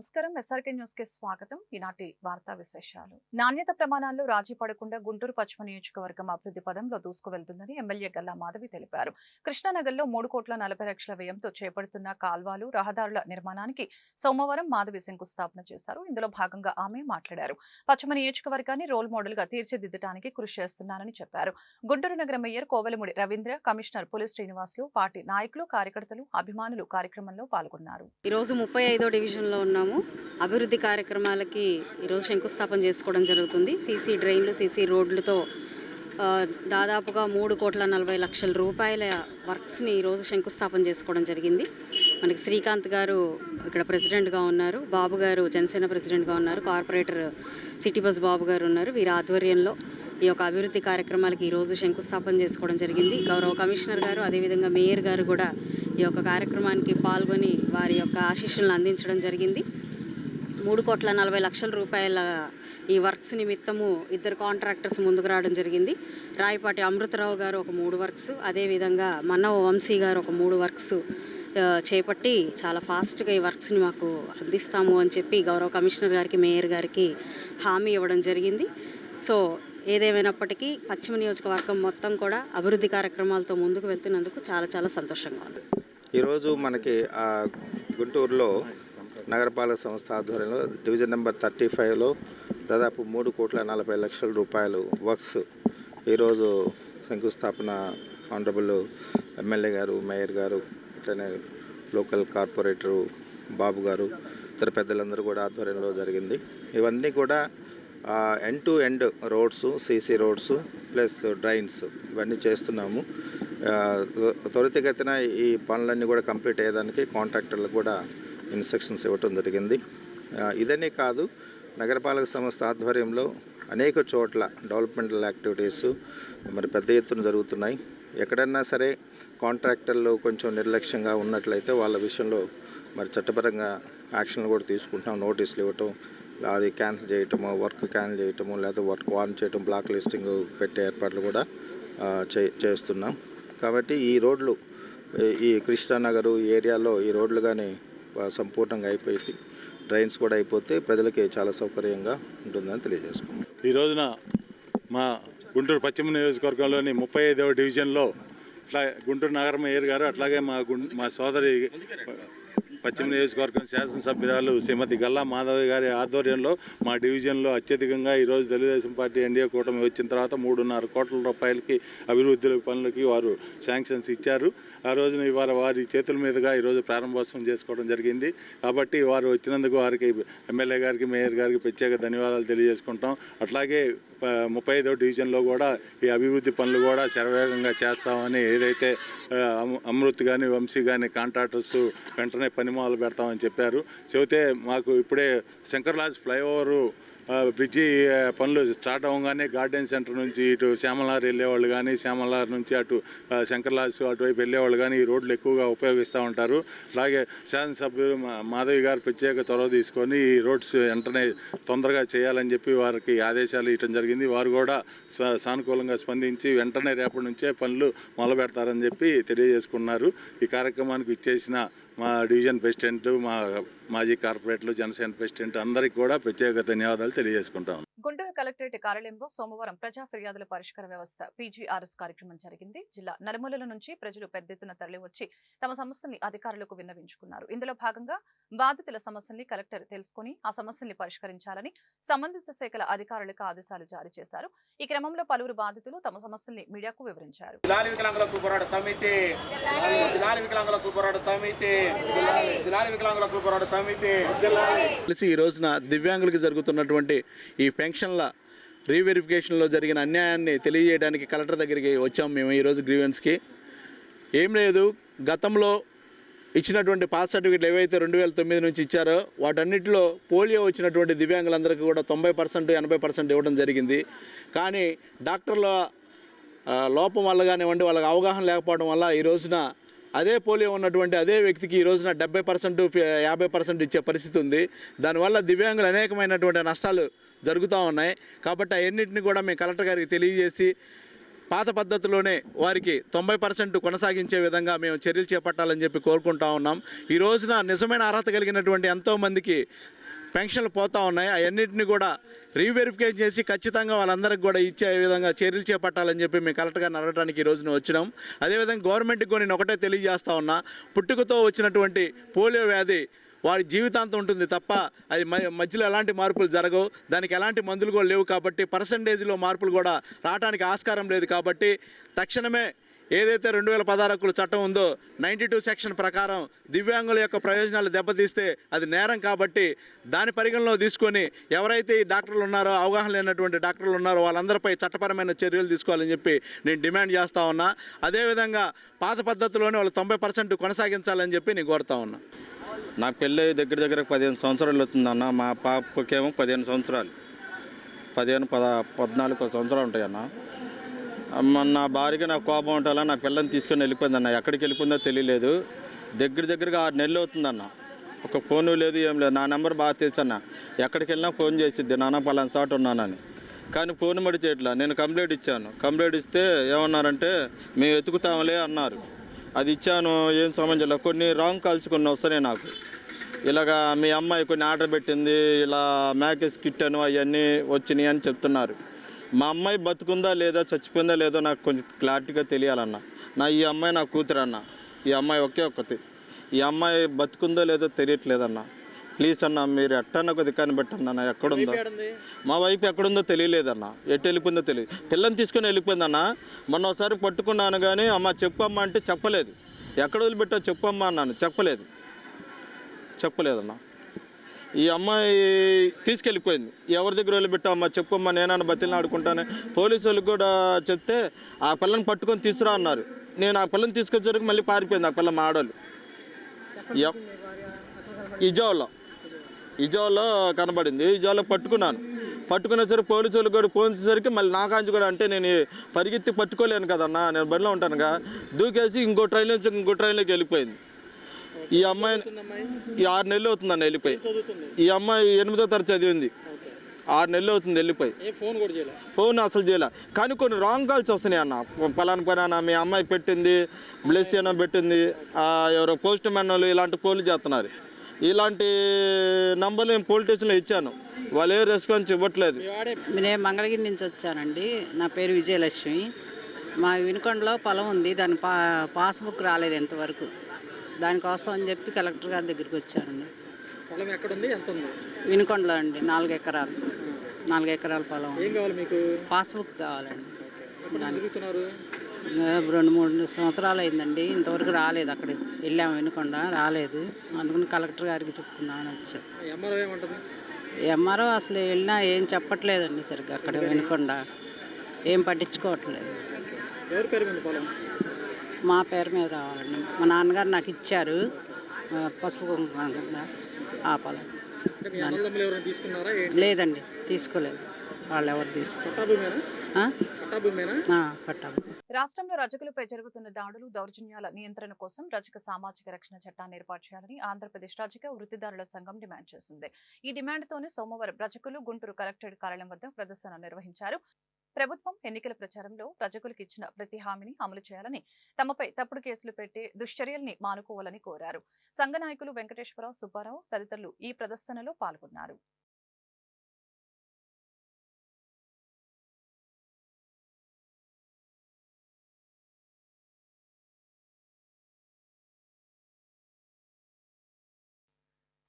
నమస్కారం. ఎస్ఆర్కే న్యూస్కి స్వాగతం. ఈనాటి వార్తా విశేషాలు. నాణ్యత ప్రమాణాల్లో రాజీ పడకుండా గుంటూరు పశ్చిమ నియోజకవర్గం అభివృద్ధి పదంలో దూసుకువెళ్తుందని ఎమ్మెల్యే గల్లా మాధవి తెలిపారు. కృష్ణానగర్లో మూడు కోట్ల నలభై లక్షల వ్యయంతో చేపడుతున్న కాల్వాలు రహదారుల నిర్మాణానికి సోమవారం మాధవి శంకుస్థాపన చేశారు. ఇందులో భాగంగా ఆమె మాట్లాడారు. పశ్చిమ నియోజకవర్గాన్ని రోల్ మోడల్గా తీర్చిదిద్దడానికి కృషి చేస్తున్నానని చెప్పారు. గుంటూరు నగర మేయర్ కోవెలముడి రవీంద్ర కమిషనర్ పులి శ్రీనివాసులు పార్టీ నాయకులు కార్యకర్తలు అభిమానులు కార్యక్రమంలో పాల్గొన్నారు. ఈరోజు ముప్పై ఐదో డివిజన్లో ఉన్నాము. అభివృద్ధి కార్యక్రమాలకి ఈరోజు శంకుస్థాపన చేసుకోవడం జరుగుతుంది. సీసీ డ్రైన్లు సీసీ రోడ్లతో దాదాపుగా మూడు కోట్ల నలభై లక్షల రూపాయల వర్క్స్ని ఈరోజు శంకుస్థాపన చేసుకోవడం జరిగింది. మనకి శ్రీకాంత్ గారు ఇక్కడ ప్రెసిడెంట్గా ఉన్నారు. బాబు గారు జనసేన ప్రెసిడెంట్గా ఉన్నారు. కార్పొరేటర్ సిటీ బస్ బాబు గారు ఉన్నారు. వీరి ఆధ్వర్యంలో ఈ యొక్క అభివృద్ధి కార్యక్రమాలకి ఈరోజు శంకుస్థాపన చేసుకోవడం జరిగింది. గౌరవ కమిషనర్ గారు అదేవిధంగా మేయర్ గారు కూడా ఈ యొక్క కార్యక్రమానికి పాల్గొని వారి యొక్క ఆశీస్సులను అందించడం జరిగింది. మూడు కోట్ల నలభై లక్షల రూపాయల ఈ వర్క్స్ నిమిత్తము ఇద్దరు కాంట్రాక్టర్స్ ముందుకు రావడం జరిగింది. రాయపాటి అమృతరావు గారు ఒక మూడు వర్క్స్ అదేవిధంగా మన్నవ వంశీ గారు ఒక మూడు వర్క్స్ చేపట్టి చాలా ఫాస్ట్గా ఈ వర్క్స్ని మాకు అందిస్తాము అని చెప్పి గౌరవ కమిషనర్ గారికి మేయర్ గారికి హామీ ఇవ్వడం జరిగింది. సో ఏదేమైనప్పటికీ పశ్చిమ నియోజకవర్గం మొత్తం కూడా అభివృద్ధి కార్యక్రమాలతో ముందుకు వెళ్తున్నందుకు చాలా చాలా సంతోషంగా ఉంది. ఈరోజు మనకి గుంటూరులో నగరపాలక సంస్థ ఆధ్వర్యంలో డివిజన్ నెంబర్ థర్టీ ఫైవ్లో దాదాపు మూడు కోట్ల నలభై లక్షల రూపాయలు వర్క్స్ ఈరోజు శంకుస్థాపన ఆనరబుల్ ఎమ్మెల్యే గారు మేయర్ గారు అట్లనే లోకల్ కార్పొరేటరు బాబు గారు ఇతర పెద్దలందరూ కూడా ఆధ్వర్యంలో జరిగింది. ఇవన్నీ కూడా end to end roads CC roads plus drains ఇవన్నీ చేస్తున్నాము. త్వరితగతిన ఈ పనులన్నీ కూడా కంప్లీట్ అయ్యేదానికి కాంట్రాక్టర్లకు కూడా ఇన్స్ట్రక్షన్స్ ఇవ్వటం జరిగింది. ఇదనే కాదు నగరపాలక సంస్థ ఆధ్వర్యంలో అనేక చోట్ల డెవలప్మెంటల్ యాక్టివిటీస్ మరి పెద్ద ఎత్తున జరుగుతున్నాయి. ఎక్కడన్నా సరే కాంట్రాక్టర్లు కొంచెం నిర్లక్ష్యంగా ఉన్నట్లయితే వాళ్ళ విషయంలో మరి చట్టపరంగా యాక్షన్లు కూడా తీసుకుంటున్నాం. నోటీసులు ఇవ్వటం అది క్యాన్సిల్ చేయటము వర్క్ క్యాన్సిల్ చేయటము లేదా వర్క్ వార్న్ చేయటం బ్లాక్ లిస్టింగ్ పెట్టే ఏర్పాట్లు కూడా చే చేస్తున్నాం. కాబట్టి ఈ రోడ్లు ఈ- కృష్ణానగరు కృష్ణానగర్ ఈ ఏరియాలో ఈ రోడ్లు కానీ సంపూర్ణంగా అయిపోయి డ్రైన్స్ కూడా అయిపోతే ప్రజలకి చాలా సౌకర్యంగా ఉంటుందని తెలియజేసుకున్నాం ఈ రోజున మా గుంటూరు పశ్చిమ నియోజకవర్గంలోని ముప్పై ఐదవ డివిజన్లో అట్లా గుంటూరు నగరం మేయర్ గారు అట్లాగే మా గు మా సోదరి పశ్చిమ నియోజకవర్గం శాసనసభ్యురాలు శ్రీమతి గల్లా మాధవి గారి ఆధ్వర్యంలో మా డివిజన్లో అత్యధికంగా ఈరోజు తెలుగుదేశం పార్టీ ఎన్డీఏ కూటమి వచ్చిన తర్వాత మూడున్నర కోట్ల రూపాయలకి అభివృద్ధి పనులకి వారు శాంక్షన్స్ ఇచ్చారు. ఆ రోజున ఇవాళ వారి చేతుల మీదుగా ఈరోజు ప్రారంభోత్సవం చేసుకోవడం జరిగింది. కాబట్టి వారు వచ్చినందుకు వారికి ఎమ్మెల్యే గారికి మేయర్ గారికి ప్రత్యేక ధన్యవాదాలు తెలియజేసుకుంటాం. అట్లాగే ముప్పై ఐదో డివిజన్లో కూడా ఈ అభివృద్ధి పనులు కూడా శరవేగంగా చేస్తామని ఏదైతే అమ- అమృత్ కానీ వంశీ కానీ కాంట్రాక్టర్స్ వెంటనే పని మొదలు పెడతామని చెప్పారు. చెబితే మాకు ఇప్పుడే శంకర్లాజ్ ఫ్లైఓవరు బ్రిడ్జి పనులు స్టార్ట్ అవ్వగానే గార్డెన్ సెంటర్ నుంచి ఇటు శ్యామలార్ వెళ్ళేవాళ్ళు కానీ శ్యామలార్ నుంచి అటు శంకర్లాస్ అటువైపు వెళ్ళేవాళ్ళు కానీ ఈ రోడ్లు ఎక్కువగా ఉపయోగిస్తూ ఉంటారు. అలాగే శాసనసభ్యులు మా- మాధవి గారు ప్రత్యేక చొరవ తీసుకొని ఈ రోడ్స్ వెంటనే తొందరగా చేయాలని చెప్పి వారికి ఆదేశాలు ఇవ్వడం జరిగింది. వారు కూడా సానుకూలంగా స్పందించి వెంటనే రేపటి నుంచే పనులు మొదలు పెడతారని చెప్పి తెలియజేసుకున్నారు. ఈ కార్యక్రమానికి ఇచ్చేసిన మా డివిజన్ ప్రెసిడెంట్ మా మాజీ కార్పొరేట్లు జనసేన ప్రెసిడెంట్ అందరికీ కూడా ప్రత్యేక ధన్యవాదాలు తెలియజేసుకుంటాం గుంటూరు కలెక్టరేట్ కార్యాలయంలో సోమవారం ప్రజా ఫిర్యాదుల పరిష్కార వ్యవస్థ పీజీఆర్ఎస్ కార్యక్రమం జరిగింది. జిల్లా నలుమూలల నుంచి ప్రజలు పెద్ద ఎత్తున తరలివచ్చి తమ సమస్యల్ని అధికారులకు విన్నవించుకున్నారు. ఇందులో భాగంగా బాధితుల సమస్యల్ని కలెక్టర్ తెలుసుకుని ఆ సమస్యల్ని పరిష్కరించాలని సంబంధిత శాఖల అధికారులకు ఆదేశాలు జారీ చేశారు. ఈ క్రమంలో పలువురు బాధితులు తమ సమస్యల్ని మీడియాకు వివరించారు. కలిసి ఈ రోజున దివ్యాంగులకి జరుగుతున్నటువంటి ఈ పెన్షన్ల రీవెరిఫికేషన్లో జరిగిన అన్యాయాన్ని తెలియజేయడానికి కలెక్టర్ దగ్గరికి వచ్చాము మేము ఈరోజు గ్రీవెన్స్కి. ఏం లేదు గతంలో ఇచ్చినటువంటి పాస్ సర్టిఫికేట్ ఏవైతే రెండు వేల తొమ్మిది నుంచి ఇచ్చారో వాటన్నిటిలో పోలియో వచ్చినటువంటి దివ్యాంగులందరికీ కూడా తొంభై పర్సెంట్ ఎనభై పర్సెంట్ ఇవ్వడం జరిగింది. కానీ డాక్టర్ల లోపం వల్ల కానివ్వండి వాళ్ళకి అవగాహన లేకపోవడం వల్ల ఈ రోజున అదే పోలియో ఉన్నటువంటి అదే వ్యక్తికి ఈ రోజున డెబ్బై పర్సెంట్ యాభై పర్సెంట్ ఇచ్చే పరిస్థితి ఉంది. దానివల్ల దివ్యాంగులు అనేకమైనటువంటి నష్టాలు జరుగుతూ ఉన్నాయి. కాబట్టి అవన్నింటిని కూడా మేము కలెక్టర్ గారికి తెలియజేసి పాత పద్ధతిలోనే వారికి తొంభై పర్సెంట్ కొనసాగించే విధంగా మేము చర్యలు చేపట్టాలని చెప్పి కోరుకుంటా ఉన్నాం. ఈ రోజున నిజమైన అర్హత కలిగినటువంటి ఎంతోమందికి పెన్షన్లు పోతా ఉన్నాయి. అవన్నింటినీ కూడా రీవెరిఫికేషన్ చేసి ఖచ్చితంగా వాళ్ళందరికీ కూడా ఇచ్చే విధంగా చర్యలు చేపట్టాలని చెప్పి మేము కలెక్టర్ గారిని అడగడానికి ఈ రోజున వచ్చినాం. అదేవిధంగా గవర్నమెంట్కి కూడా నేను ఒకటే తెలియజేస్తా ఉన్నా పుట్టుకతో వచ్చినటువంటి పోలియో వ్యాధి వారి జీవితాంతం ఉంటుంది తప్ప అది మ- మధ్యలో ఎలాంటి మార్పులు జరగవు. దానికి ఎలాంటి మందులు కూడా లేవు కాబట్టి పర్సంటేజ్లో మార్పులు కూడా రావడానికి ఆస్కారం లేదు కాబట్టి తక్షణమే ఏదైతే రెండు వేల పదహారు చట్టం ఉందో నైంటీ టూ సెక్షన్ ప్రకారం దివ్యాంగుల యొక్క ప్రయోజనాలు దెబ్బతీస్తే అది నేరం కాబట్టి దాని పరిగణలో తీసుకొని ఎవరైతే ఈ డాక్టర్లు ఉన్నారో అవగాహన లేనటువంటి డాక్టర్లు ఉన్నారో వాళ్ళందరిపై చట్టపరమైన చర్యలు తీసుకోవాలని చెప్పి నేను డిమాండ్ చేస్తూ ఉన్నా. అదేవిధంగా పాత పద్ధతిలోనే వాళ్ళు తొంభై పర్సెంట్ కొనసాగించాలని చెప్పి నేను కోరుతా ఉన్నా. నా పెళ్ళి దగ్గర దగ్గర పదిహేను సంవత్సరాలు అవుతుందన్న మా పాపకేమో పదిహేను సంవత్సరాలు. పదిహేను పద పద్నాలుగు సంవత్సరాలు ఉంటాయన్న. నా భార్యకి నాకు కోపం ఉంటాలా నా పిల్లని తీసుకొని వెళ్ళిపోయిందన్న ఎక్కడికి వెళ్ళిపోయిందో తెలియలేదు. దగ్గర దగ్గరగా ఆరు నెలలు అవుతుందన్న ఒక ఫోను లేదు ఏం లేదు. నా నెంబర్ బాగా తెలుసన్న ఎక్కడికి వెళ్ళినా ఫోన్ చేసిద్ది నాన్న పలానా చోట ఉన్నానని. కానీ ఫోన్ మడి చేయట్లా. నేను కంప్లైంట్ ఇచ్చాను. కంప్లైంట్ ఇస్తే ఏమన్నారంటే మేము వెతుకుతాంలే అన్నారు. అది ఇచ్చాను ఏం సంబంధం కొన్ని రాంగ్ కాల్స్ కొన్ని వస్తున్నాయి నాకు. ఇలాగా మీ అమ్మాయి కొన్ని ఆర్డర్ పెట్టింది ఇలా మ్యాకెస్ కిట్టాను అవన్నీ వచ్చినాయి అని చెప్తున్నారు. మా అమ్మాయి బతుకుందా లేదా చచ్చిపోయిందా లేదో నాకు కొంచెం క్లారిటీగా తెలియాలన్న. నా ఈ అమ్మాయి నా కూతురు అన్న ఈ అమ్మాయి ఒకే ఒక్కతి. ఈ అమ్మాయి బతుకుందో లేదో తెలియట్లేదన్న. ప్లీజ్ అన్న మీరు ఎట్టన్నా కొద్ది కనిపెట్టండి అన్న ఎక్కడుందో. మా వైపు ఎక్కడుందో తెలియలేదన్న. ఎటు వెళ్ళిపోయిందో తెలియదు పిల్లని తీసుకొని వెళ్ళిపోయిందన్న. మొన్న ఒకసారి పట్టుకున్నాను కానీ అమ్మ చెప్పమ్మా అంటే చెప్పలేదు. ఎక్కడ వదిలిపెట్టా చెప్పమ్మా అన్నాను. చెప్పలేదు. చెప్పలేదన్న. ఈ అమ్మాయి తీసుకెళ్ళిపోయింది. ఎవరి దగ్గర వదిలిపెట్టా అమ్మ చెప్పమ్మా నేనన్న బతిని ఆడుకుంటాను. పోలీసు వాళ్ళకి కూడా చెప్తే ఆ పిల్లని పట్టుకొని తీసుకురా అన్నారు. నేను ఆ పిల్లని తీసుకొచ్చేసరికి మళ్ళీ పారిపోయింది ఆ పిల్ల మా ఆడోళ్ళు. ఎవ్- ఇజోలో ఇజోలో కనబడింది? ఇజోలో పట్టుకున్నాను. పట్టుకునేసరికి పోలీసు వాళ్ళు కూడా పోయించేసరికి మళ్ళీ నా కాంచి కూడా అంటే నేను పరిగెత్తి పట్టుకోలేను కదన్నా నేను బండిలో ఉంటానుగా. దూకేసి ఇంకో ట్రైన్ నుంచి ఇంకో ట్రైన్లోకి వెళ్ళిపోయింది. ఈ అమ్మాయి ఈ ఆరు నెలలు అవుతుందన్న వెళ్ళిపోయి. ఈ అమ్మాయి ఎనిమిదో తరగతి చదివింది. ఆరు నెలలు అవుతుంది వెళ్ళిపోయి. ఫోన్ కూడా చేయలే. ఫోన్ అసలు చేయలే. కానీ కొన్ని రాంగ్ కాల్స్ వస్తున్నాయి అన్న. పలానా పలానా మీ అమ్మాయి పెట్టింది బ్లెస్ అయినా పెట్టింది ఆ, ఎవరో పోస్ట్ మ్యాన్ వాళ్ళు ఇలాంటి ఫోన్లు చేస్తున్నారు. ఇలాంటి నంబర్లు నేను పోలీస్ స్టేషన్లో ఇచ్చాను. వాళ్ళు ఏ రెస్పాన్స్ ఇవ్వట్లేదు. నేను మంగళగిరి నుంచి వచ్చానండి. నా పేరు విజయలక్ష్మి. మా వినుకొండలో పొలం ఉంది. దాని పా పాస్బుక్ రాలేదు ఎంతవరకు. దానికోసం అని చెప్పి కలెక్టర్ గారి దగ్గరికి వచ్చానండి. పొలం ఎక్కడ ఉంది ఎంత ఉంది? వినుకొండలో అండి. నాలుగు ఎకరాలు. నాలుగు ఎకరాల పొలం. ఏం కావాలి మీకు? పాస్బుక్ కావాలండి. రెండు మూడు సంవత్సరాలు అయిందండి. ఇంతవరకు రాలేదు అక్కడ. వెళ్ళాము వినుకొండ. రాలేదు. అందుకని కలెక్టర్ గారికి చెప్పుకున్నామని వచ్చాం. ఎంఆర్ఓ ఏమంటుంది? ఎంఆర్ఓ అసలు వెళ్ళినా ఏం చెప్పట్లేదండి సరిగ్గా అక్కడ వినకుండా. ఏం పట్టించుకోవట్లేదు. ఎవరి పేరు మీద పొలం? మా పేరు మీద రావాలండి. మా నాన్నగారు నాకు ఇచ్చారు. పసుపు కుంకుమ కింద ఆ పొలం. లేదండి తీసుకోలేదు. వాళ్ళు ఎవరు తీసుకో పట్టాభూమేనా? ఆ? పట్టాభూమేనా? ఆ, పట్టాము రాష్ట్రంలో రజకులపై జరుగుతున్న దాడులు దౌర్జన్యాల నియంత్రణ కోసం రజక సామాజిక రక్షణ చట్టాన్ని ఏర్పాటు చేయాలని ఆంధ్రప్రదేశ్ రజక వృత్తిదారుల సంఘం డిమాండ్ చేసింది. ఈ డిమాండ్తోనే సోమవారం రజకులు గుంటూరు కలెక్టరేట్ కార్యాలయం వద్ద ప్రదర్శన నిర్వహించారు. ప్రభుత్వం ఎన్నికల ప్రచారంలో రజకులకు ఇచ్చిన ప్రతి హామీని అమలు చేయాలని తమపై తప్పుడు కేసులు పెట్టి దుశ్చర్యల్ని మానుకోవాలని కోరారు. సంఘ నాయకులు వెంకటేశ్వరరావు సుబ్బారావు తదితరులు ఈ ప్రదర్శనలో పాల్గొన్నారు.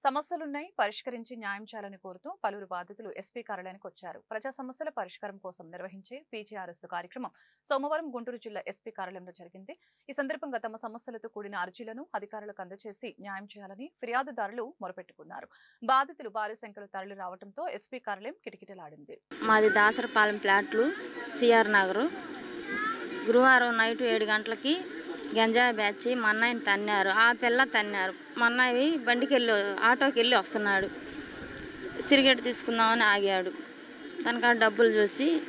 సమస్యలున్నాయి పరిష్కరించి న్యాయం చేయాలని కోరుతూ పలువురు బాధితులు ఎస్పీ కార్యాలయానికి వచ్చారు. ప్రజా సమస్యల పరిష్కారం కోసం నిర్వహించే పీజీఆర్ఎస్ కార్యక్రమం సోమవారం గుంటూరు జిల్లా ఎస్పీ కార్యాలయంలో జరిగింది. ఈ సందర్భంగా తమ సమస్యలతో కూడిన అర్జీలను అధికారులకు అందజేసి న్యాయం చేయాలని ఫిర్యాదుదారులు మొరపెట్టుకున్నారు. బాధితులు భారీ సంఖ్యలో తరలి రావడంతో ఎస్పీ కార్యాలయం కిటకిటలాడింది. మాది దాసరపాలెం ప్లాట్లు సిఆర్ నగరు. గురువారం నైట్ ఏడు గంటలకి గంజాయి బ్యాచ్ మా అన్నయ్యని తన్నారు. ఆ పిల్ల తన్నారు. మా అన్నయ్య బండికి వెళ్ళి ఆటోకి వెళ్ళి వస్తున్నాడు. సిరిగెట్టు తీసుకుందామని ఆగాడు. తనకాడ డబ్బులు చూసి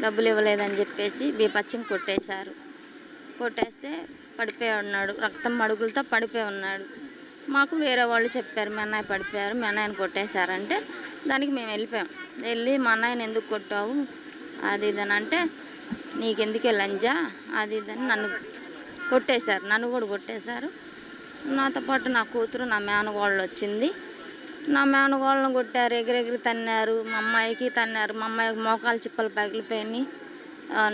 డబ్బులు ఇవ్వలేదని చెప్పేసి బీపచ్చం కొట్టేశారు. కొట్టేస్తే పడిపోయి ఉన్నాడు. రక్తం మడుగులతో పడిపోయి ఉన్నాడు. మాకు వేరే వాళ్ళు చెప్పారు మీ అన్నయ్య పడిపోయారు మీ అన్నయ్యని కొట్టేశారంటే దానికి మేము వెళ్ళిపోయాం. వెళ్ళి మా అన్నయ్యని ఎందుకు కొట్టావు? అది ఇదని అంటే నీకెందుకే లంజా? అది ఇదని నన్ను కొట్టేశారు. నన్ను కూడా కొట్టేశారు. నాతో పాటు నా కూతురు నా మేనగోళ్ళు వచ్చింది. నా మేనగోళ్ళను కొట్టారు ఎగిరెగిరి తన్నారు. మా అమ్మాయికి తన్నారు. మా అమ్మాయికి మోకాలు చిప్పలు పగిలిపోయినాయి.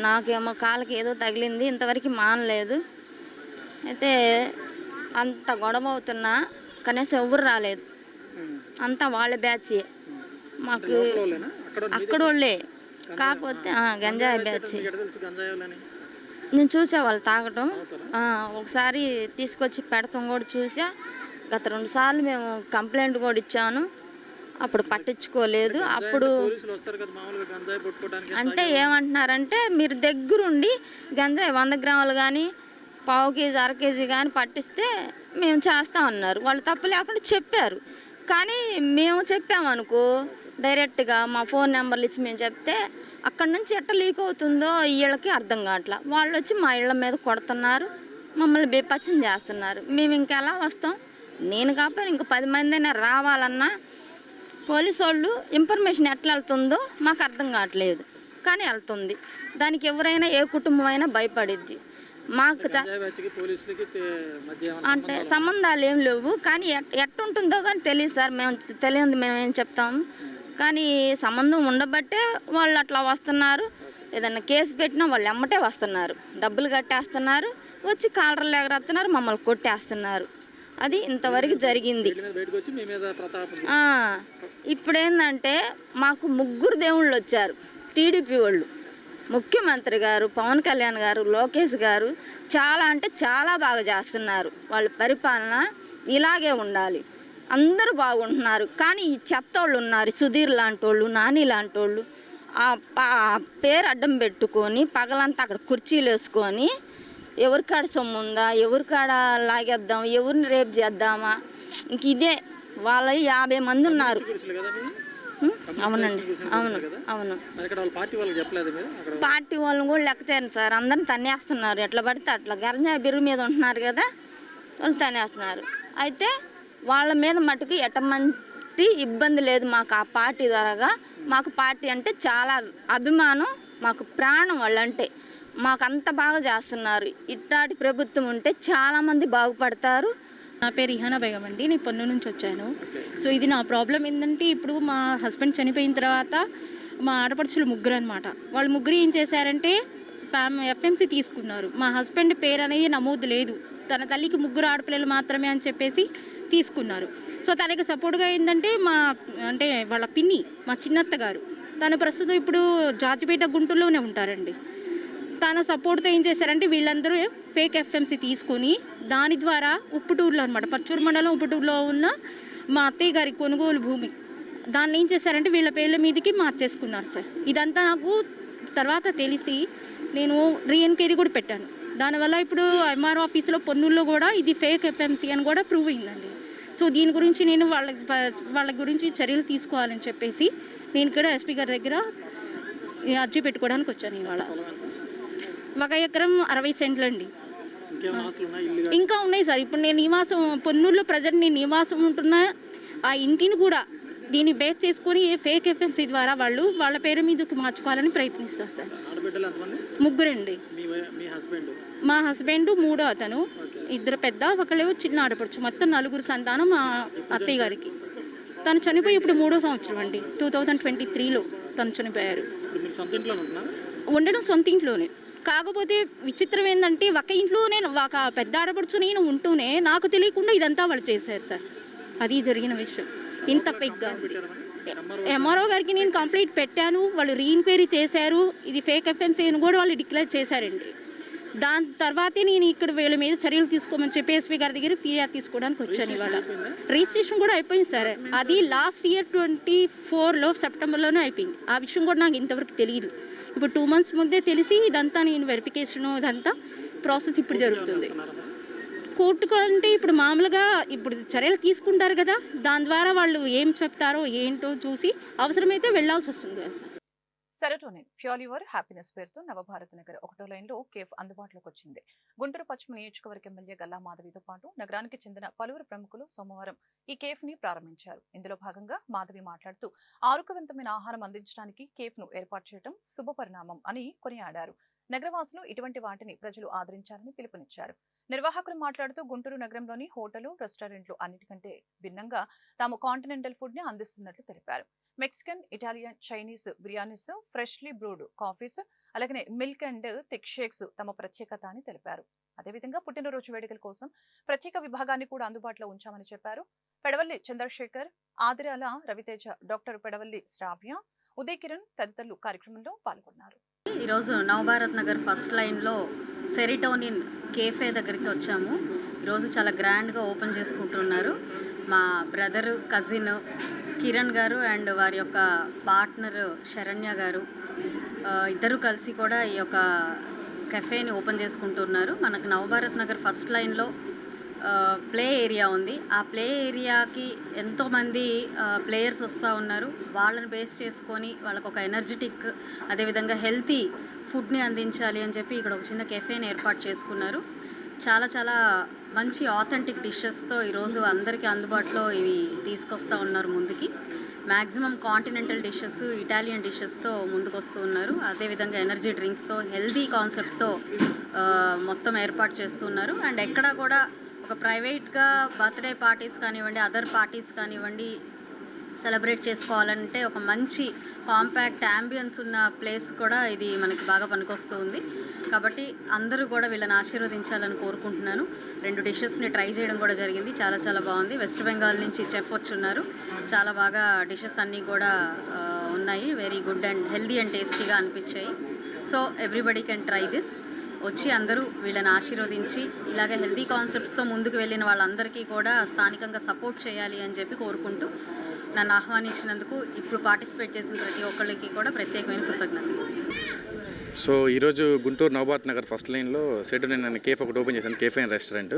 నాకేమో కాళ్ళకి ఏదో తగిలింది. ఇంతవరకు మానలేదు. అయితే అంత గొడవ అవుతున్నా కనీసం ఎవరు రాలేదు. అంతా వాళ్ళ బ్యాచ్. మాకు? అక్కడ వాళ్ళే కాకపోతే గంజాయి బ్యాచ్ ఎక్కడ తెలుసు గంజాయి వాళ్ళని నేను చూసా వాళ్ళు తాగటం. ఒకసారి తీసుకొచ్చి పెడతాం కూడా చూసా. గత రెండు సార్లు మేము కంప్లైంట్ కూడా ఇచ్చాను. అప్పుడు పట్టించుకోలేదు. అప్పుడు అంటే ఏమంటున్నారంటే మీరు దగ్గరుండి గంజాయి వంద గ్రాములు కానీ పావు కేజీ అర కేజీ కానీ పట్టిస్తే మేము చేస్తామన్నారు వాళ్ళు తప్పు లేకుండా చెప్పారు. కానీ మేము చెప్పామనుకో డైరెక్ట్గా మా ఫోన్ నెంబర్లు ఇచ్చి మేము చెప్తే అక్కడ నుంచి ఎట్ట లీక్ అవుతుందో వీళ్ళకి అర్థం కావట్లా. వాళ్ళు వచ్చి మా ఇళ్ళ మీద కొడుతున్నారు మమ్మల్ని బేపచ్చం చేస్తున్నారు. మేము ఇంకెలా వస్తాం? నేను కాకపోయినా ఇంకో పది మంది అయినా రావాలన్నా పోలీసు వాళ్ళు ఇన్ఫర్మేషన్ ఎట్లా వెళ్తుందో మాకు అర్థం కావట్లేదు. కానీ వెళ్తుంది. దానికి ఎవరైనా ఏ కుటుంబం అయినా భయపడిద్ది. మాకు అంటే సంబంధాలు ఏం లేవు. కానీ ఎట్ ఎట్టుంటుందో కానీ తెలియదు సార్. మేము తెలియదు మేము ఏం చెప్తాము. కానీ సంబంధం ఉండబట్టే వాళ్ళు అట్లా వస్తున్నారు. ఏదన్నా కేసు పెట్టినా వాళ్ళు ఎమ్మటే వస్తున్నారు. డబ్బులు కట్టేస్తున్నారు. వచ్చి కాలర్లు ఎగరేస్తున్నారు. మమ్మల్ని కొట్టేస్తున్నారు. అది ఇంతవరకు జరిగింది. ఇప్పుడేందంటే మాకు ముగ్గురు దేవుళ్ళు వచ్చారు. టీడీపీ వాళ్ళు. ముఖ్యమంత్రి గారు పవన్ కళ్యాణ్ గారు లోకేష్ గారు చాలా అంటే చాలా బాగా చేస్తున్నారు. వాళ్ళ పరిపాలన ఇలాగే ఉండాలి. అందరూ బాగుంటున్నారు. కానీ ఈ చెత్తోళ్ళు ఉన్నారు. సుధీర్ లాంటి వాళ్ళు నాని లాంటి వాళ్ళు పేరు అడ్డం పెట్టుకొని పగలంతా అక్కడ కుర్చీలు వేసుకొని ఎవరికాడ సొమ్ము ఉందా ఎవరికాడ లాగేద్దాం ఎవరిని రేపు చేద్దామా? ఇంక ఇదే వాళ్ళ యాభై మంది ఉన్నారు? అవునండి. అవును. అవును. వాళ్ళ పార్టీ వాళ్ళని కూడా లెక్క చేయను సార్. అందరిని తన్నేస్తున్నారు. ఎట్లా పడితే అట్లా. గర్జా బిరువు మీద ఉంటున్నారు కదా. వాళ్ళు తన్నేస్తున్నారు. అయితే వాళ్ళ మీద మటుకు ఎటమంటి ఇబ్బంది లేదు మాకు ఆ పార్టీ ద్వారా మాకు పార్టీ అంటే చాలా అభిమానం మాకు ప్రాణం వాళ్ళంటే. మాకు అంత బాగా చేస్తున్నారు. ఇట్లాంటి ప్రభుత్వం ఉంటే చాలామంది బాగుపడతారు. నా పేరు ఇహానా బేగం అండి. నేను పొన్ను నుంచి వచ్చాను. సో ఇది నా ప్రాబ్లం ఏంటంటే ఇప్పుడు మా హస్బెండ్ చనిపోయిన తర్వాత మా ఆడపడుచులు ముగ్గురు అనమాట వాళ్ళు ముగ్గురు ఏం చేశారంటే ఫ్యామ్ ఎఫ్ఎంసీ తీసుకున్నారు. మా హస్బెండ్ పేరు అనేది నమోదు లేదు. తన తల్లికి ముగ్గురు ఆడపిల్లలు మాత్రమే అని చెప్పేసి తీసుకున్నారు. సో తనకి సపోర్ట్గా ఏంటంటే మా అంటే వాళ్ళ పిన్ని మా చిన్నత్త గారు తను ప్రస్తుతం ఇప్పుడు జాజిపేట గుంటూరులోనే ఉంటారండి. తన సపోర్ట్తో ఏం చేశారంటే వీళ్ళందరూ ఫేక్ ఎఫ్ఎంసీ తీసుకొని దాని ద్వారా ఉప్పుటూరులో అనమాట పచ్చూరు మండలం ఉప్పుటూరులో ఉన్న మా అత్తయ్య గారి కొనుగోలు భూమి. దాన్ని ఏం చేశారంటే వీళ్ళ పేర్ల మీదకి మార్చేసుకున్నారు సార్. ఇదంతా నాకు తర్వాత తెలిసి నేను రీఎన్క్వైరీ కూడా పెట్టాను. దానివల్ల ఇప్పుడు ఎంఆర్ ఆఫీస్లో పొన్నుల్లో కూడా ఇది ఫేక్ ఎఫ్ఎంసీ అని కూడా ప్రూవ్ అయిందండి. సో దీని గురించి నేను వాళ్ళ వాళ్ళ గురించి చర్యలు తీసుకోవాలని చెప్పేసి నేను ఇక్కడ ఎస్పీ గారి దగ్గర అర్జీ పెట్టుకోవడానికి వచ్చాను ఇవాళ. ఒక ఎకరం అరవై సెంట్లు అండి ఇంకా ఉన్నాయి సార్. ఇప్పుడు నేను నివాసం పొన్నూరులో ప్రజెంట్ నేను నివాసం ఉంటున్న ఆ ఇంటిని కూడా దీన్ని బేస్ చేసుకొని ఏ ఫేక్ ఎఫ్ఎంసీ ద్వారా వాళ్ళు వాళ్ళ పేరు మీదకి మార్చుకోవాలని ప్రయత్నిస్తారు సార్. ముగ్గురండి. మా హస్బెండ్ మూడో అతను. ఇద్దరు పెద్ద ఒకళ్ళేమో చిన్న ఆడపడుచు. మొత్తం నలుగురు సంతానం మా అత్తయ్య గారికి. తను చనిపోయి ఇప్పుడు మూడో సంవత్సరం అండి. టూ థౌజండ్ ట్వంటీ త్రీలో తను చనిపోయారు. ఉండడం సొంత ఇంట్లోనే. కాకపోతే విచిత్రం ఏంటంటే ఒక ఇంట్లో నేను ఒక పెద్ద ఆడపడుచు నేను ఉంటూనే నాకు తెలియకుండా ఇదంతా వాళ్ళు చేశారు సార్. అది జరిగిన విషయం. ఇంత ఫేక్గా ఎంఆర్ఓ గారికి? నేను కంప్లైంట్ పెట్టాను. వాళ్ళు రీఎన్క్వైరీ చేశారు. ఇది ఫేక్ ఎఫ్ఎంసీ అని కూడా వాళ్ళు డిక్లేర్ చేశారండి. దాని తర్వాతే నేను ఇక్కడ వీళ్ళ మీద చర్యలు తీసుకోమని చెప్పి ఎస్పీ గారి దగ్గర ఫిర్యాదు తీసుకోవడానికి వచ్చాను ఇవాళ. రిజిస్ట్రేషన్ కూడా అయిపోయింది సార్. అది లాస్ట్ ఇయర్ ట్వంటీ ఫోర్లో సెప్టెంబర్లోనే అయిపోయింది. ఆ విషయం కూడా నాకు ఇంతవరకు తెలియదు ఇప్పుడు టూ మంత్స్ ముందే తెలిసి ఇదంతా నేను వెరిఫికేషన్ ఇదంతా ప్రాసెస్ ఇప్పుడు జరుగుతుంది. కోర్టుకు అంటే ఇప్పుడు మామూలుగా ఇప్పుడు చర్యలు తీసుకుంటారు కదా దాని ద్వారా వాళ్ళు ఏం చెప్తారో ఏంటో చూసి అవసరమైతే వెళ్ళాల్సి వస్తుంది కదా sir. Serotonin fuel your happiness పేరుతో నవభారత్ నగర్ ఒకటో లైన్లో కేఫ్ అందుబాటులోకి వచ్చింది. గుంటూరు పశ్చిమ నియోజకవర్గ ఎమ్మెల్యే గల్లా మాధవితో పాటు నగరానికి చెందిన పలువురు ప్రముఖులు సోమవారం ఈ కేఫ్ని ప్రారంభించారు. ఇందులో భాగంగా మాధవి మాట్లాడుతూ ఆరోగ్యవంతమైన ఆహారం అందించడానికి కేఫ్ను ఏర్పాటు చేయడం శుభ పరిణామం అని కొనియాడారు. నగరవాసులు ఇటువంటి వాటిని ప్రజలు ఆదరించాలని పిలుపునిచ్చారు. నిర్వాహకులు మాట్లాడుతూ గుంటూరు నగరంలోని హోటలు రెస్టారెంట్లు అన్నిటికంటే భిన్నంగా తాము కాంటినెంటల్ ఫుడ్ని అందిస్తున్నట్లు తెలిపారు. Mexican Italian Chinese biryanis freshly brewed coffees అలాగే మిల్క్ అండ్ థిక్ షేక్స్ తమ ప్రత్యేకత అని తెలిపారు. అదేవిధంగా పుట్టినరోజు వేడుకల కోసం ప్రత్యేక విభాగాన్ని కూడా అందుబాటులో ఉంచామని చెప్పారు. పెడవల్లి చంద్రశేఖర్ ఆదిరాల రవితేజ డాక్టర్ పెడవల్లి శ్రావ్య ఉదయ్ కిరణ్ తదితరులు కార్యక్రమంలో పాల్గొన్నారు. ఈరోజు నవభారత్ నగర్ ఫస్ట్ లైన్లో సెరిటోనిన్ కేఫే దగ్గరికి వచ్చాము. ఈరోజు చాలా గ్రాండ్గా ఓపెన్ చేసుకుంటున్నారు. మా బ్రదరు కజిన్ కిరణ్ గారు అండ్ వారి యొక్క పార్ట్నర్ శరణ్య గారు ఇద్దరు కలిసి కూడా ఈ యొక్క కెఫేని ఓపెన్ చేసుకుంటున్నారు. మనకు నవభారత్ నగర్ ఫస్ట్ లైన్లో ప్లే ఏరియా ఉంది. ఆ ప్లే ఏరియాకి ఎంతోమంది ప్లేయర్స్ వస్తూ ఉన్నారు. వాళ్ళని బేస్ చేసుకొని వాళ్ళకు ఒక ఎనర్జెటిక్ అదేవిధంగా హెల్తీ ఫుడ్ని అందించాలి అని చెప్పి ఇక్కడ ఒక చిన్న కెఫేని ఏర్పాటు చేసుకున్నారు. చాలా చాలా మంచి ఆథెంటిక్ డిషెస్తో ఈరోజు అందరికీ అందుబాటులో ఇవి తీసుకొస్తూ ఉన్నారు ముందుకి. మ్యాక్సిమం కాంటినెంటల్ డిషెస్ ఇటాలియన్ డిషెస్తో ముందుకు వస్తూ ఉన్నారు. అదేవిధంగా ఎనర్జీ డ్రింక్స్తో హెల్దీ కాన్సెప్ట్తో మొత్తం ఏర్పాటు చేస్తున్నారు అండ్ ఎక్కడ కూడా ఒక ప్రైవేట్గా బర్త్డే పార్టీస్ కానివ్వండి అదర్ పార్టీస్ కానివ్వండి సెలబ్రేట్ చేసుకోవాలంటే ఒక మంచి కాంపాక్ట్ అంబియన్స్ ఉన్న ప్లేస్ కూడా ఇది మనకి బాగా పనికొస్తుంది కాబట్టి అందరూ కూడా వీళ్ళని ఆశీర్వదించాలని కోరుకుంటున్నాను. రెండు డిషెస్ని ట్రై చేయడం కూడా జరిగింది. చాలా చాలా బాగుంది. వెస్ట్ బెంగాల్ నుంచి చెఫ్ వచ్చున్నారు. చాలా బాగా డిషెస్ అన్నీ కూడా ఉన్నాయి. Very good and healthy and టేస్టీగా అనిపించాయి. So everybody can try this వచ్చి అందరూ వీళ్ళని ఆశీర్వదించి ఇలాగ హెల్దీ కాన్సెప్ట్స్తో ముందుకు వెళ్ళిన వాళ్ళందరికీ కూడా స్థానికంగా సపోర్ట్ చేయాలి అని చెప్పి కోరుకుంటూ నన్ను ఆహ్వానించినందుకు ఇప్పుడు పార్టిసిపేట్ చేసిన ప్రతి ఒక్కళ్ళకి కూడా ప్రత్యేకమైన కృతజ్ఞతలు. సో ఈరోజు గుంటూరు నవబాద్ నగర్ ఫస్ట్ లైన్లో సెట్ నేను కేఫ్ ఒకటి ఓపెన్ చేశాను కేఫ్ అండ్ రెస్టారెంట్.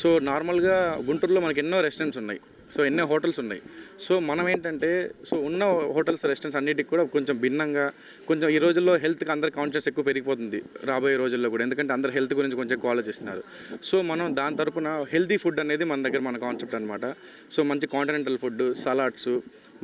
సో నార్మల్గా గుంటూరులో మనకి ఎన్నో రెస్టారెంట్స్ ఉన్నాయి. సో ఎన్నో హోటల్స్ ఉన్నాయి. సో మనం ఏంటంటే సో ఉన్న హోటల్స్ రెస్టారెంట్స్ అన్నిటికి కూడా కొంచెం భిన్నంగా కొంచెం ఈ రోజుల్లో హెల్త్కి అందరు కాన్షియస్ ఎక్కువ పెరిగిపోతుంది రాబోయే రోజుల్లో కూడా. ఎందుకంటే అందరు హెల్త్ గురించి కొంచెం ఎక్కువ ఆలోచిస్తున్నారు. సో మనం దాని తరపున హెల్తీ ఫుడ్ అనేది మన దగ్గర మన కాన్సెప్ట్ అనమాట సో మంచి కాంటినెంటల్ ఫుడ్ సలాడ్స్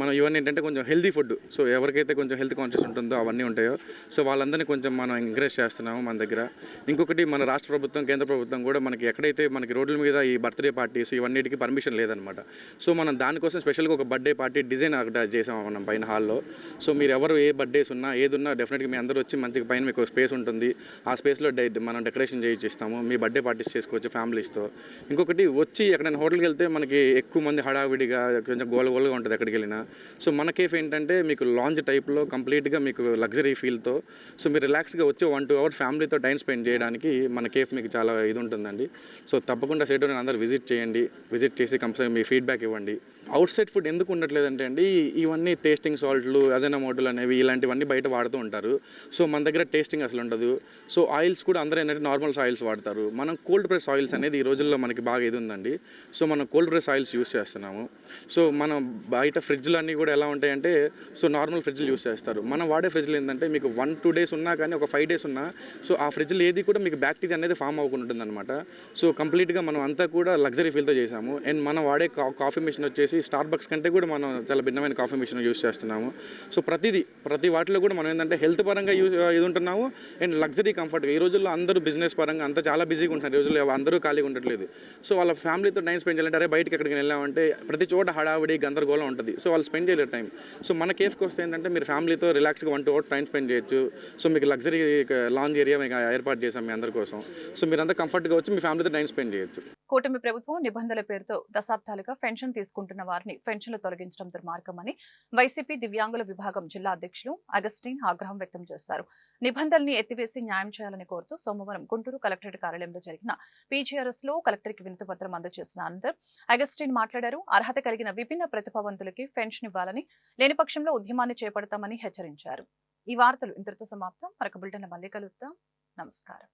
మనం ఇవన్నీ ఏంటంటే కొంచెం హెల్దీ ఫుడ్ సో ఎవరికైతే కొంచెం హెల్త్ కాన్షియస్ ఉంటుందో అవన్నీ ఉంటాయో. సో వాళ్ళందరినీ కొంచెం మనం ఎంకరేజ్ చేస్తున్నాము మన దగ్గర. ఇంకొకటి మన రాష్ట్ర ప్రభుత్వం కేంద్ర ప్రభుత్వం కూడా మనకి ఎక్కడైతే మనకి రోడ్ల మీద ఈ బర్త్డే పార్టీస్ ఇవన్నిటికీ పర్మిషన్ లేదనమాట సో మనం దానికోసం స్పెషల్గా ఒక బర్త్డే పార్టీ డిజైన్ అక్కడ చేసాం మనం పైన హాల్లో సో మీరు ఎవరు ఏ బర్త్డేస్ ఉన్నా ఏది ఉన్నా డెఫినెట్గా మీ అందరూ వచ్చి మంచిగా పైన మీకు స్పేస్ ఉంటుంది. ఆ స్పేస్లో డై మనం డెకరేషన్ చేయించి ఇస్తాము మీ బర్త్డే పార్టీస్ చేసుకోవచ్చు ఫ్యామిలీస్తో ఇంకొకటి వచ్చి ఎక్కడైనా హోటల్కి వెళ్తే మనకి ఎక్కువ మంది హడావిడిగా కొంచెం గోల గోలగా ఉంటుంది ఎక్కడికి వెళ్ళినా. సో మన కేఫ్ ఏంటంటే మీకు లాంజ్ టైప్లో కంప్లీట్గా మీకు లగ్జరీ ఫీల్తో సో మీరు రిలాక్స్గా వచ్చి వన్ టూ అవర్ ఫ్యామిలీతో టైం స్పెండ్ చేయడానికి మన కేఫ్ మీకు చాలా ఇది ఉంటుందండి. సో తప్పకుండా సేటు అందరు విజిట్ చేయండి విజిట్ చేసి కంపల్సరీ మీ ఫీడ్బ్యాక్ ఇవ్వండి. అవుట్ సైడ్ ఫుడ్ ఎందుకు ఉండట్లేదంటే అండి ఇవన్నీ టేస్టింగ్ సాల్ట్లు అజనా అనేవి ఇలాంటివన్నీ బయట వాడుతూ ఉంటారు. సో మన దగ్గర టేస్టింగ్ అసలు ఉండదు. సో ఆయిల్స్ కూడా అందరూ ఏంటంటే నార్మల్ ఆయిల్స్ వాడతారు. మనం కోల్డ్ ప్రెస్ ఆయిల్స్ అనేది ఈ రోజుల్లో మనకి బాగా ఇది ఉందండి. సో మనం కోల్డ్ ప్రెస్ ఆయిల్స్ యూస్ చేస్తున్నాము. సో మనం బయట ఫ్రిడ్జ్లు అన్నీ కూడా ఎలా ఉంటాయంటే సో నార్మల్ ఫ్రిడ్జ్లు యూస్ చేస్తారు. మనం వాడే ఫ్రిడ్జ్లు ఏంటంటే మీకు వన్ టూ డేస్ ఉన్నా కానీ ఒక ఫైవ్ డేస్ ఉన్నా సో ఆ ఫ్రిడ్జ్లో ఏది కూడా మీకు బ్యాక్టీరియా అనేది ఫామ్ అవ్వకుండా ఉంటుందన్నమాట. సో కంప్లీట్గా మనం అంతా కూడా లగ్జరీ ఫీల్తో చేసాము. అండ్ మనం వాడే కా- కాఫీ మిషన్ వచ్చేసి స్టార్ బక్స్ కంటే కూడా మనం చాలా భిన్నమైన కాఫీ మిషన్ యూస్ చేస్తున్నాము. సో ప్రతిదీ ప్రతి వాటిలో కూడా మనం ఏంటంటే హెల్త్ పరంగా యూజ్ ఇది ఉంటున్నాము. అండ్ లగ్జరీ కంఫర్ట్గా ఈ రోజుల్లో అందరూ బిజినెస్ పరంగా అంతా చాలా బిజీగా ఉంటున్నారు. ఈ రోజుల్లో అందరూ ఖాళీగా ఉండట్లేదు. సో వాళ్ళ ఫ్యామిలీతో టైం స్పెండ్ చేయాలంటే అరే బయటకి ఎక్కడికి వెళ్ళామంటే ప్రతి చోట హడావిడి గందరగోళం ఉంటుంది. సో వాళ్ళు స్పెండ్ చేయలేరు టైం. సో మన కేఫ్కి వస్తే ఏంటంటే మీరు ఫ్యామిలీతో రిలాక్స్గా one two hour time spend చేయొచ్చు. సో మీకు లగ్జరీ లాంజ్ ఏరియా మీకు ఏర్పాటు చేసాం మీ అందరి కోసం. సో మీరు అంతా కంఫర్ట్గా వచ్చి మీ ఫ్యామిలీతో టైం స్పెండ్ చేయొచ్చు. కూటమి ప్రభుత్వం నిబంధనల పేరుతో దశాబ్దాలుగా పెన్షన్ తీసుకుంటున్న. వారిని పెన్షన్లు తొలగించడం దుర్మార్గమని వైసీపీ దివ్యాంగుల విభాగం జిల్లా అధ్యక్షులు అగస్టిన్ ఆగ్రహం వ్యక్తం చేశారు. నిబంధనల్ని ఎత్తివేసి న్యాయం చేయాలని కోరుతూ సోమవారం గుంటూరు కలెక్టరేట్ కార్యాలయంలో జరిగిన పీజీఆర్ఎస్లో కలెక్టర్కి వినతి పత్రం అందజేసిన అనంతరం అగస్టిన్ మాట్లాడారు. అర్హత కలిగిన విభిన్న ప్రతిభావంతులకి పెన్షన్ ఇవ్వాలని లేని పక్షంలో ఉద్యమాన్ని చేపడతామని హెచ్చరించారు. ఈ వార్తలు ఇంతటితో సమాప్తం. మరొక బులెటిన్ మళ్ళీ కలుద్దాం. నమస్కారం.